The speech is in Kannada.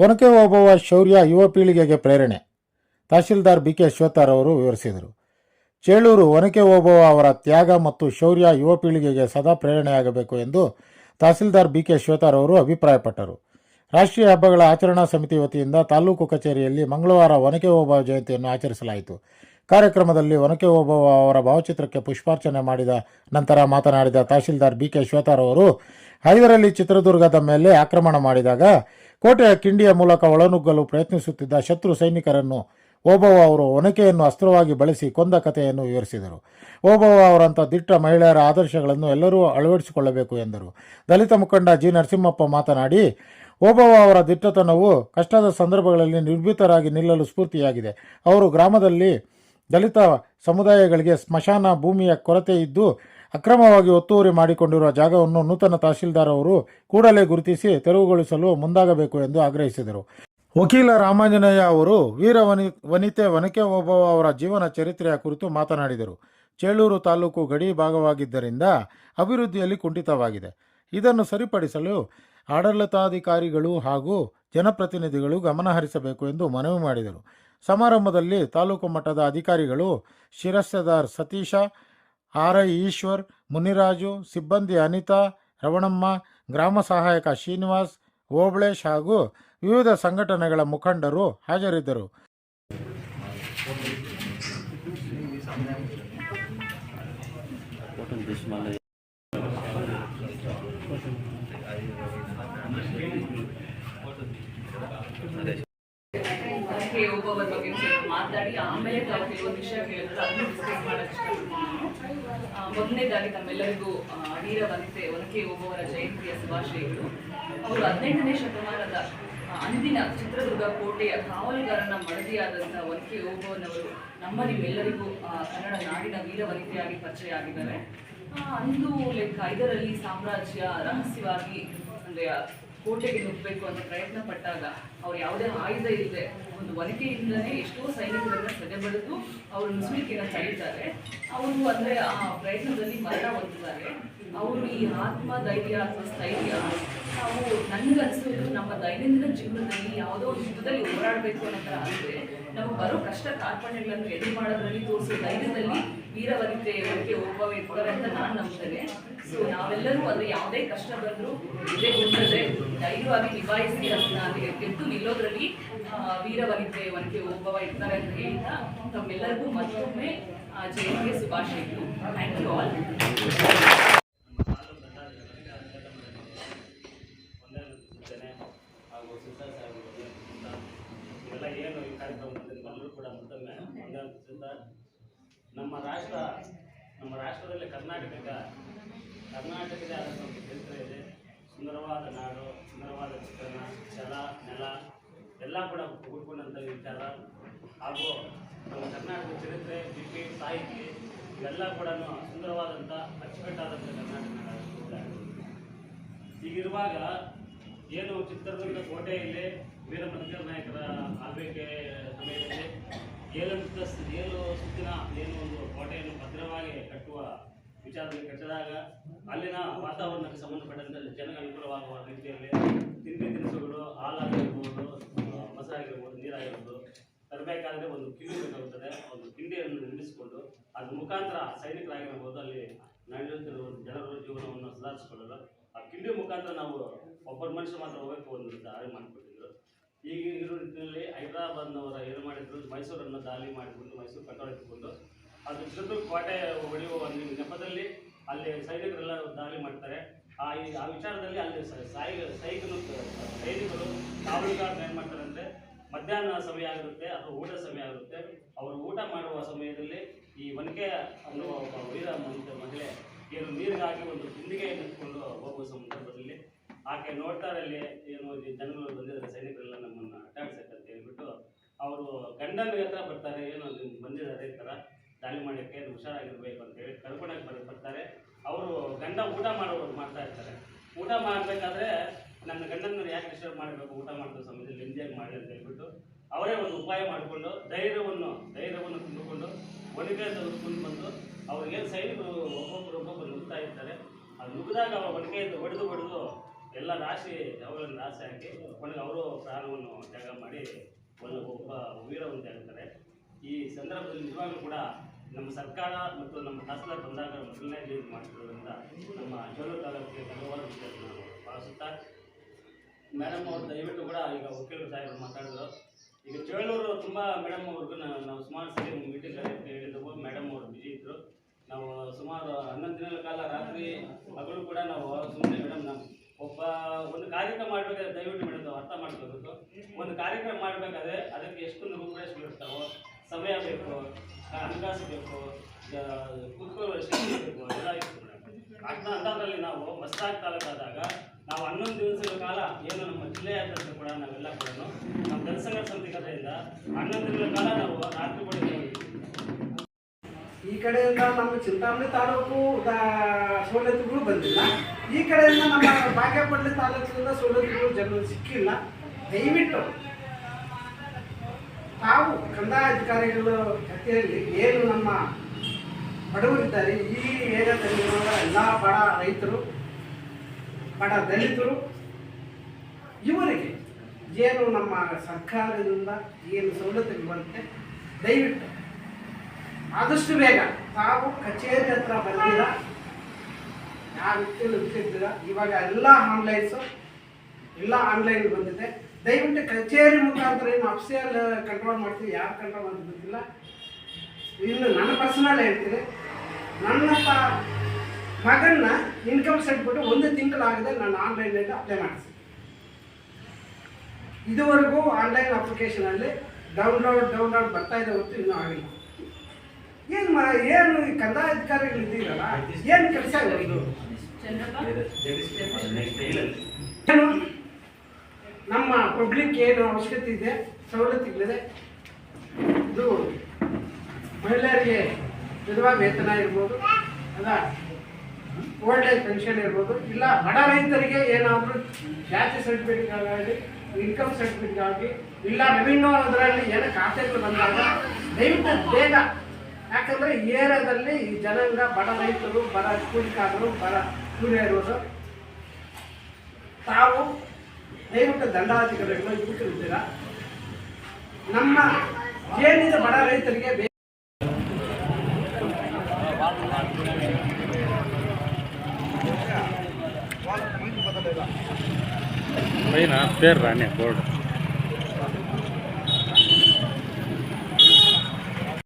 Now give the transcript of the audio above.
ಒನಕೆ ಓಬವ್ವ ಶೌರ್ಯ ಯುವ ಪೀಳಿಗೆಗೆ ಪ್ರೇರಣೆ. ತಹಶೀಲ್ದಾರ್ ಬಿ ಕೆ ಶ್ವೇತಾರ್ ಅವರು ವಿವರಿಸಿದರು. ಚೇಳೂರು ಒನಕೆ ಓಬವ್ವ ಅವರ ತ್ಯಾಗ ಮತ್ತು ಶೌರ್ಯ ಯುವ ಪೀಳಿಗೆಗೆ ಸದಾ ಪ್ರೇರಣೆಯಾಗಬೇಕು ಎಂದು ತಹಸೀಲ್ದಾರ್ ಬಿ ಕೆ ಶ್ವೇತಾರ್ ಅವರು ಅಭಿಪ್ರಾಯಪಟ್ಟರು. ರಾಷ್ಟ್ರೀಯ ಹಬ್ಬಗಳ ಆಚರಣಾ ಸಮಿತಿ ವತಿಯಿಂದ ತಾಲೂಕು ಕಚೇರಿಯಲ್ಲಿ ಮಂಗಳವಾರ ಒನಕೆ ಓಬವ್ವ ಜಯಂತಿಯನ್ನು ಆಚರಿಸಲಾಯಿತು. ಕಾರ್ಯಕ್ರಮದಲ್ಲಿ ಒನಕೆ ಓಬವ್ವ ಅವರ ಭಾವಚಿತ್ರಕ್ಕೆ ಪುಷ್ಪಾರ್ಚನೆ ಮಾಡಿದ ನಂತರ ಮಾತನಾಡಿದ ತಹಶೀಲ್ದಾರ್ ಬಿ ಕೆ ಶ್ವೇತಾರ್ ಅವರು, ಹೈದರಲ್ಲಿ ಚಿತ್ರದುರ್ಗದ ಮೇಲೆ ಆಕ್ರಮಣ ಮಾಡಿದಾಗ ಕೋಟೆಯ ಕಿಂಡಿಯ ಮೂಲಕ ಒಳನುಗ್ಗಲು ಪ್ರಯತ್ನಿಸುತ್ತಿದ್ದ ಶತ್ರು ಸೈನಿಕರನ್ನು ಓಬವ್ವ ಅವರು ಒನಕೆಯನ್ನು ಅಸ್ತ್ರವಾಗಿ ಬಳಸಿ ಕೊಂದ ಕಥೆಯನ್ನು ವಿವರಿಸಿದರು. ಓಬವ್ವ ಅವರಂಥ ದಿಟ್ಟ ಮಹಿಳೆಯರ ಆದರ್ಶಗಳನ್ನು ಎಲ್ಲರೂ ಅಳವಡಿಸಿಕೊಳ್ಳಬೇಕು ಎಂದರು. ದಲಿತ ಮುಖಂಡ ಜಿ. ನರಸಿಂಹಪ್ಪ ಮಾತನಾಡಿ, ಓಬವ್ವ ಅವರ ದಿಟ್ಟತನವು ಕಷ್ಟದ ಸಂದರ್ಭಗಳಲ್ಲಿ ನಿರ್ಭೀತರಾಗಿ ನಿಲ್ಲಲು ಸ್ಫೂರ್ತಿಯಾಗಿದೆ. ಅವರು ಗ್ರಾಮದಲ್ಲಿ ದಲಿತ ಸಮುದಾಯಗಳಿಗೆ ಸ್ಮಶಾನ ಭೂಮಿಯ ಕೊರತೆ ಇದ್ದು ಅಕ್ರಮವಾಗಿ ಒತ್ತುವರಿ ಮಾಡಿಕೊಂಡಿರುವ ಜಾಗವನ್ನು ನೂತನ ತಹಶೀಲ್ದಾರ್ ಅವರು ಕೂಡಲೇ ಗುರುತಿಸಿ ತೆರವುಗೊಳಿಸಲು ಮುಂದಾಗಬೇಕು ಎಂದು ಆಗ್ರಹಿಸಿದರು. ವಕೀಲ ರಾಮಾಂಜನೇಯ ಅವರು ವೀರ ವನಿ, ವನಿತೆ ವನಕೆ ಓಬವ್ವ ಅವರ ಜೀವನ ಚರಿತ್ರೆಯ ಕುರಿತು ಮಾತನಾಡಿದರು. ಚೇಳೂರು ತಾಲೂಕು ಗಡಿ ಭಾಗವಾಗಿದ್ದರಿಂದ ಅಭಿವೃದ್ಧಿಯಲ್ಲಿ ಕುಂಠಿತವಾಗಿದೆ. ಇದನ್ನು ಸರಿಪಡಿಸಲು ಆಡಳಿತಾಧಿಕಾರಿಗಳು ಹಾಗೂ ಜನಪ್ರತಿನಿಧಿಗಳು ಗಮನಹರಿಸಬೇಕು ಎಂದು ಮನವಿ ಮಾಡಿದರು. ಸಮಾರಂಭದಲ್ಲಿ ತಾಲೂಕು ಮಟ್ಟದ ಅಧಿಕಾರಿಗಳು ಶಿರಸ್ತೆದಾರ್ ಸತೀಶ ಆರ್ ಈಶ್ವರ್ ಮುನಿರಾಜು, ಸಿಬ್ಬಂದಿ ಅನಿತಾ, ರವಣಮ್ಮ, ಗ್ರಾಮ ಸಹಾಯಕ ಶ್ರೀನಿವಾಸ್, ಓಬಳೇಶ್ ಹಾಗೂ ವಿವಿಧ ಸಂಘಟನೆಗಳ ಮುಖಂಡರು ಹಾಜರಿದ್ದರು. ಒಬ್ಬೊಬ್ಬರ ಬಗ್ಗೆ ಸ್ವಲ್ಪ ಮಾತಾಡಿ, ಆಮೇಲೆ ತಾವು ಕೆಲವೊಂದು ವಿಷಯ ಕೇಳಿದ್ರೆ ಅದನ್ನು ಡಿಸ್ಕಸ್ ಮಾಡೋಕ್ಕೆ ಮೊದಲನೇದಾಗಿ ತಮ್ಮೆಲ್ಲರಿಗೂ ವೀರ ಒನಕೆ ಓಬವರ ಜಯಂತಿಯ ಶುಭಾಶಯಗಳು. ಅವರು ಹದಿನೆಂಟನೇ ಶತಮಾನದ ಅಂದಿನ ಚಿತ್ರದುರ್ಗ ಕೋಟೆಯ ಕಾವಲುಗಾರನ ಮಡದಿಯಾದಂಥ ಒನಕೆ ಓಬವ್ವನವರು ನಮ್ಮ ನಿಮ್ಮೆಲ್ಲರಿಗೂ ಕನ್ನಡ ನಾಡಿನ ವೀರ ವನಿತೆಯಾಗಿ ಪರಿಚಯ ಆಗಿದ್ದಾರೆ ಅಂದು ಲೆಕ್ಕ ಐದರಲ್ಲಿ ಸಾಮ್ರಾಜ್ಯ ರಹಸ್ಯವಾಗಿ, ಅಂದ್ರೆ ಕೋಟೆಗೆ ನುಗ್ಗಬೇಕು ಅಂತ ಪ್ರಯತ್ನ ಪಟ್ಟಾಗ ಅವ್ರು ಯಾವುದೇ ಆಯುಧ ಇಲ್ಲದೆ ಒಂದು ವನಿಕೆಯಿಂದಲೇ ಎಷ್ಟೋ ಸೈನಿಕರನ್ನ ಸದೆಬಡಿದು ಅವರು ನುಸುಳಿಕೆಯನ್ನು ತಡೀತಾರೆ ಅವರು ಅಂದ್ರೆ ಆ ಪ್ರಯತ್ನದಲ್ಲಿ ಮರಣ ಹೊಂದಿದ್ದಾರೆ. ಅವರು ಈ ಆತ್ಮ ಧೈರ್ಯ ಅಥವಾ ಸ್ಥೈರ್ಯ, ನಾವು ನನಗನ್ಸೋದು ನಮ್ಮ ದೈನಂದಿನ ಜೀವನದಲ್ಲಿ ಯಾವುದೋ ಒಂದು ಯುದ್ಧದಲ್ಲಿ ಹೋರಾಡಬೇಕು ಅನ್ನೋ ಥರ ನಮಗೆ ಬರೋ ಕಷ್ಟ ಕಾರ್ಪಣ್ಯಗಳನ್ನು ಎದುರು ಮಾಡೋದ್ರಲ್ಲಿ ತೋರಿಸೋ ಧೈರ್ಯದಲ್ಲಿ ವೀರವನಿತೆ ಒಳಗೆ ಒಬ್ಬ ಇರ್ತಾರೆ ಅಂತ ನಾನು ನಂಬ್ತೇನೆ. ಸೊ ನಾವೆಲ್ಲರೂ ಅದು ಯಾವುದೇ ಕಷ್ಟ ಬಂದರೂ ಇದೇ ಗೊತ್ತದೆ ಧೈರ್ಯವಾಗಿ ನಿಭಾಯಿಸಿ ಅದನ್ನ ಗೆದ್ದು ನಿಲ್ಲೋದ್ರಲ್ಲಿ ವೀರವನಿತೆ ಒನಕೆ ಒಬ್ಬವ ಇರ್ತಾರೆ ಅಂತ ಹೇಳ್ತಾ ತಮ್ಮೆಲ್ಲರಿಗೂ ಮತ್ತೊಮ್ಮೆ ಆ, ಜಯಂತಿಯ ಶುಭಾಶಯಗಳು. ಥ್ಯಾಂಕ್ ಯು ಆಲ್ ಒಂದೇ ಹಾಗೂ ಸುಧಾರ್ ಸಾಹೇಬರು ಇವೆಲ್ಲ ಏನು ಈ ಕಾರ್ಯಕ್ರಮ ಎಲ್ಲರೂ ಕೂಡ ಮತ್ತೊಮ್ಮೆ ಒಂದೇ ನಮ್ಮ ರಾಷ್ಟ್ರ, ನಮ್ಮ ರಾಷ್ಟ್ರದಲ್ಲಿ ಕರ್ನಾಟಕದ ಕರ್ನಾಟಕದ ಆದಂಥ ಚರಿತ್ರೆ ಇದೆ. ಸುಂದರವಾದ ನಾಡು, ಸುಂದರವಾದ ಚಿತ್ರಣ, ಜಲ, ನೆಲ, ಎಲ್ಲ ಕೂಡ ಹುಡ್ಕೊಂಡಂಥ ವಿಚಾರ. ಹಾಗೂ ನಮ್ಮ ಕರ್ನಾಟಕದ ಚರಿತ್ರೆ, ಲಿಪಿ, ಸಾಹಿತ್ಯ, ಇವೆಲ್ಲ ಕೂಡ ಸುಂದರವಾದಂಥ, ಅಚ್ಚುಕಟ್ಟಾದಂಥ ಕರ್ನಾಟಕ ಹೀಗಿರುವಾಗ ಏನು ಚಿತ್ರದುರ್ಗ ಕೋಟೆಯಲ್ಲಿ ವೀರ ಮಧುಕರ ನಾಯಕರ ಆಳ್ವಿಕೆ ಸಮಯದಲ್ಲಿ, ಏಳು ಏಳು ಸುತ್ತಿನ, ಏನು ಒಂದು ಕಟ್ಟುವ ವಿಚಾರದಲ್ಲಿ ಕಟ್ಟಿದಾಗ ಅಲ್ಲಿನ ವಾತಾವರಣಕ್ಕೆ ಸಂಬಂಧಪಟ್ಟಂತೆ ಜನಕ್ಕೆ ಅನುಕೂಲವಾಗುವ ರೀತಿಯಲ್ಲಿ ತಿಂಡಿ ತಿನಿಸುಗಳು, ಹಾಲಾಗಿರ್ಬೋದು ಮೊಸರಾಗಿರ್ಬೋದು ನೀರಾಗಿರ್ಬೋದು, ತರಬೇಕಾದ್ರೆ ಒಂದು ಕಿಂಡಿ ಬೇಕಾಗುತ್ತದೆ. ಒಂದು ಕಿಂಡಿಯನ್ನು ನಿರ್ಮಿಸಿಕೊಂಡು ಅದ್ರ ಮುಖಾಂತರ ಸೈನಿಕರಾಗಿರ್ಬೋದು, ಅಲ್ಲಿ ನಡೆಯುತ್ತಿರುವ ಜನರ ಜೀವನವನ್ನು ಸುಧಾರಿಸಿಕೊಳ್ಳಲು ಆ ಕಿಂಡಿ ಮುಖಾಂತರ ನಾವು ಒಬ್ಬರು ಮನುಷ್ಯ ಮಾತ್ರ ಹೋಗಬೇಕು ಒಂದು ದಾರಿ ಮಾಡಿಕೊಟ್ಟಿದ್ರು. ಈಗ ಇರೋ ರೀತಿಯಲ್ಲಿ ಹೈದರಾಬಾದ್ನವರ ಏನು ಮಾಡಿದ್ರು ಮೈಸೂರನ್ನು ದಾಳಿ ಮಾಡಿಕೊಂಡು ಮೈಸೂರು ಕಂಟ್ರೋಲ್ ಇಟ್ಟುಕೊಂಡು ಅದು ಚಿತ್ರದುರ್ಗ ಕೋಟೆ ಹೊಡೆಯುವ ನೆಪದಲ್ಲಿ ಅಲ್ಲಿ ಸೈನಿಕರೆಲ್ಲ ದಾಳಿ ಮಾಡ್ತಾರೆ. ಆ ಈ- ಆ ವಿಚಾರದಲ್ಲಿ ಅಲ್ಲಿ ಸಾಯಿ ಸೈನಿಕರು ಸೈನಿಕರು ಕಾವಲುಗಾರರು ಏನು ಮಾಡ್ತಾರೆ ಅಂದರೆ ಮಧ್ಯಾಹ್ನ ಸಮಯ ಆಗಿರುತ್ತೆ, ಅಥವಾ ಊಟ ಸಮಯ ಆಗಿರುತ್ತೆ. ಅವರು ಊಟ ಮಾಡುವ ಸಮಯದಲ್ಲಿ ಈ ಒನಕೆ ಅನ್ನುವ ಒಬ್ಬ ವೀರ ಮಹಿಳೆ ಏನು ನೀರಿಗಾಗಿ ಒಂದು ಗುಂಡಿಗೆಯನ್ನು ಇಟ್ಕೊಂಡು ಹೋಗುವ ಸಂದರ್ಭದಲ್ಲಿ ಆಕೆ ನೋಡ್ತಾರೆ ಅಲ್ಲಿ ಏನು ಜನಗಳು ಬಂದಿದ್ದಾರೆ, ಸೈನಿಕರೆಲ್ಲ ನಮ್ಮನ್ನು ಅಟ್ಟಾಡ್ಸಕ್ಕೆ ಅಂತ ಹೇಳ್ಬಿಟ್ಟು ಅವರು ಗಂಡನ ಹತ್ರ ಬರ್ತಾರೆ, ಏನು ಬಂದಿದ್ದಾರೆ ಈ ಥರ. ದಾಳಿ ಮಾಡೋಕ್ಕೆ ಹುಷಾರಾಗಿರ್ಬೇಕು ಅಂತ ಹೇಳಿ ಕರ್ಕೊಂಡೋಗಿ ಬರ್ ಬರ್ತಾರೆ ಅವರು ಗಂಡ ಊಟ ಮಾಡೋರು ಮಾಡ್ತಾ ಇರ್ತಾರೆ. ಊಟ ಮಾಡಬೇಕಾದ್ರೆ ನನ್ನ ಗಂಡನ ಯಾಕೆ ಡಿಸ್ಟರ್ಬ್ ಮಾಡಬೇಕು? ಊಟ ಮಾಡಿದ ಸಮಯದಲ್ಲಿ ಲಿಂಜಿಯಾಗಿ ಮಾಡಿ ಅಂತ ಹೇಳ್ಬಿಟ್ಟು ಅವರೇ ಒಂದು ಉಪಾಯ ಮಾಡಿಕೊಂಡು ಧೈರ್ಯವನ್ನು ಧೈರ್ಯವನ್ನು ತುಂಬಿಕೊಂಡು ಒಣಗೆ ತೆಗೆದುಕೊಂಡು ಬಂದು ಅವ್ರಿಗೇನು ಸೈನಿಕರು ಒಬ್ಬೊಬ್ಬರು ಒಬ್ಬೊಬ್ಬರು ನುಗ್ತಾ ಇರ್ತಾರೆ. ಅದು ನುಗ್ಗಿದಾಗ ಅವ್ರ ಒಣಗೆಯಿಂದ ಹೊಡೆದು ಹೊಡೆದು ಎಲ್ಲ ರಾಶಿ, ಅವುಗಳನ್ನು ರಾಶಿ ಹಾಕಿ ಕೊನೆಗೆ ಅವರು ಪ್ರಾಣವನ್ನು ತ್ಯಾಗ ಮಾಡಿ ಒಂದು ಒಬ್ಬ ವೀರವನ್ನು ಹೇಳ್ತಾರೆ ಈ ಸಂದರ್ಭದಲ್ಲಿ ನಿಜವಾಗ್ಲೂ ಕೂಡ ನಮ್ಮ ಸರ್ಕಾರ ಮತ್ತು ನಮ್ಮ ತಹಸೀಲ್ದಾರ್ ಬಂದಾಗ ಮೊದಲನೇ ರಿಲೀಸ್ ಮಾಡ್ತಿರೋದ್ರಿಂದ ನಮ್ಮ ಚೋಳೂರು ತಾಲೂಕಿಗೆ ಧನ್ಯವಾದ ನಾನು ಭಾವಿಸುತ್ತಾ ಮೇಡಮ್ ಅವರು ದಯವಿಟ್ಟು ಕೂಡ ಈಗ ವಕೀಲರು ಸಾಹೇಬರು ಮಾತಾಡಿದ್ರು. ಈಗ ಚೇಳೂರು ತುಂಬ ಮೇಡಮ್ ಅವ್ರಿಗೂ ನಾವು ಸುಮಾರು ಸರಿ ಮೀಟಿಂಗ್ ಅಂತ ಹೇಳಿದ್ದೆವು. ಮೇಡಮ್ ಅವರು ಬಿಜಿ ಇದ್ದರು ನಾವು ಸುಮಾರು ಹನ್ನೊಂದು ದಿನಗಳ ಕಾಲ ರಾತ್ರಿ ಹಗಲು ಕೂಡ ನಾವು ಸುಮ್ಮನೆ ಮೇಡಮ್ ನಾವು ಒಬ್ಬ ಒಂದು ಕಾರ್ಯಕ್ರಮ ಮಾಡಬೇಕಾದ್ರೆ ದಯವಿಟ್ಟು ಮೇಡಮ್ ನಾವು ಅರ್ಥ ಮಾಡ್ಕೋಬೇಕು ಒಂದು ಕಾರ್ಯಕ್ರಮ ಮಾಡಬೇಕಾದ್ರೆ ಅದಕ್ಕೆ ಎಷ್ಟು ರೂಪಾಯಿ ಬೀಳ್ತಾವೋ, ಸಮಯ ಬೇಕು. ಹಣಕಾಸು ಬೇಕು ನಾವು ಮಸ್ತಾಗ್ ತಾಲೂಕಾದಾಗ ನಾವು ಹನ್ನೊಂದು ದಿವಸಗಳ ಕಾಲ ಏನು ನಮ್ಮ ಜಿಲ್ಲೆಯಾದ್ಯಂತ ಕೂಡ ನಾವೆಲ್ಲ ಕೂಡ ನಮ್ಮ ಜನಸಂಘ ಸಮಿತಿ ಕಡೆಯಿಂದ ಹನ್ನೊಂದು ದಿನಗಳ ಕಾಲ ನಾವು ರಾತ್ರಿ ಈ ಕಡೆಯಿಂದ ನಮ್ಮ ಚಿಂತಾಮಣಿ ತಾಲೂಕು ಸವಲತ್ತುಗಳು ಬಂದಿಲ್ಲ. ಈ ಕಡೆಯಿಂದ ನಮ್ಮ ಬಾಗೇಪಲ್ಲಿ ತಾಲೂಕಿನಿಂದ ಸವಲತ್ತುಗಳು ಜನರು ಸಿಕ್ಕಿಲ್ಲ. ದಯವಿಟ್ಟು ತಾವು ಕಂದಾಯ ಅಧಿಕಾರಿಗಳ ಜೊತೆಯಲ್ಲಿ ಏನು ನಮ್ಮ ಬಡವರಿದ್ದಾರೆ, ಈ ಏರಿಯಾದಲ್ಲಿರುವ ಎಲ್ಲ ಬಡ ರೈತರು, ಬಡ ದಲಿತರು, ಇವರಿಗೆ ಏನು ನಮ್ಮ ಸರ್ಕಾರದಿಂದ ಏನು ಸವಲತ್ತುಗಳು ಬರುತ್ತೆ ದಯವಿಟ್ಟು ಆದಷ್ಟು ಬೇಗ ತಾವು ಕಚೇರಿ ಹತ್ರ ಬಂದಿಲ್ಲ ಯಾವ ವ್ಯಕ್ತಿಯಲ್ಲಿ ಇವಾಗ ಎಲ್ಲ ಆನ್ಲೈನ್ಸು ಎಲ್ಲ ಆನ್ಲೈನ್ ಬಂದಿದೆ. ದಯವಿಟ್ಟು ಕಚೇರಿ ಮುಖಾಂತರ ಏನು ಅಫ್ಸಿಯಲ್ ಕಂಟ್ರೋಲ್ ಮಾಡ್ತೀವಿ ಯಾರು ಕಂಟ್ರೋಲ್ ಅಂತ ಗೊತ್ತಿಲ್ಲ. ಇನ್ನು ನನ್ನ ಪರ್ಸನಲ್ ಹೇಳ್ತೀನಿ. ನನ್ನ ಪ- ಮಗನ್ನ ಇನ್ಕಮ್ ಸರ್ಟಿಫಿಕೇಟ್ ಒಂದು ತಿಂಗಳಾಗದೆ ನಾನು ಆನ್ಲೈನಲ್ಲಿ ಅಪ್ಲೈ ಮಾಡಿಸಿ ಇದುವರೆಗೂ ಆನ್ಲೈನ್ ಅಪ್ಲಿಕೇಶನಲ್ಲಿ ಡೌನ್ಲೋಡ್ ಡೌನ್ಲೋಡ್ ಬರ್ತಾ ಇದೆ ಹೊತ್ತು ಇನ್ನೂ ಆಗಿಲ್ಲ. ಏನು ಮಾ ಏನು ಈ ಕಂದಾಯ ಅಧಿಕಾರಿಗಳು ಇದ್ದೀರಲ್ಲ ಏನು ಕೆಲಸ ಏನು? ನಮ್ಮ ಪಬ್ಲಿಕ್ ಏನು ಅವಶ್ಯಕತೆ ಇದೆ ಸವಲತ್ತುಗಳಿದೆ ಇದು ಮಹಿಳೆಯರಿಗೆ ವಿಧವಾ ವೇತನ ಇರ್ಬೋದು, ಅಲ್ಲ, ಓಲ್ಡ್ ಏಜ್ ಪೆನ್ಷನ್ ಇರ್ಬೋದು, ಇಲ್ಲ ಬಡ ರೈತರಿಗೆ ಏನಾದರೂ ಜಾತಿ ಸರ್ಟಿಫಿಕೇಟ್ ಆಗಲಿ ಇನ್ಕಮ್ ಸರ್ಟಿಫಿಕೇಟ್ ಆಗಲಿ ಇಲ್ಲ ರೆವಿನ್ಯೂ ಅದರಲ್ಲಿ ಏನೋ ಖಾತೆಗಳು ಬಂದಾಗ ದಯವಿಟ್ಟು ಬೇಗ. ಯಾಕಂದರೆ ಏರಿಯಾದಲ್ಲಿ ಈ ಜನಾಂಗ ಬಡ ರೈತರು, ಬಡ ಕೂಲಿಕಾರರು, ಬಡ ಕೂಲಿ ಇರೋದು ತಾವು ದಯವಿಟ್ಟು ದಂಡಾಧಿಕಾರಿಗಳು ಹಾಕಿಕೊಳ್ಳಬೇಕು ನಮ್ಮ ಏನಿದೆ ಬಡ ರೈತರಿಗೆ ಪೈನ ಪೇರು ರಾಣಿ ಬೋರ್ಡ್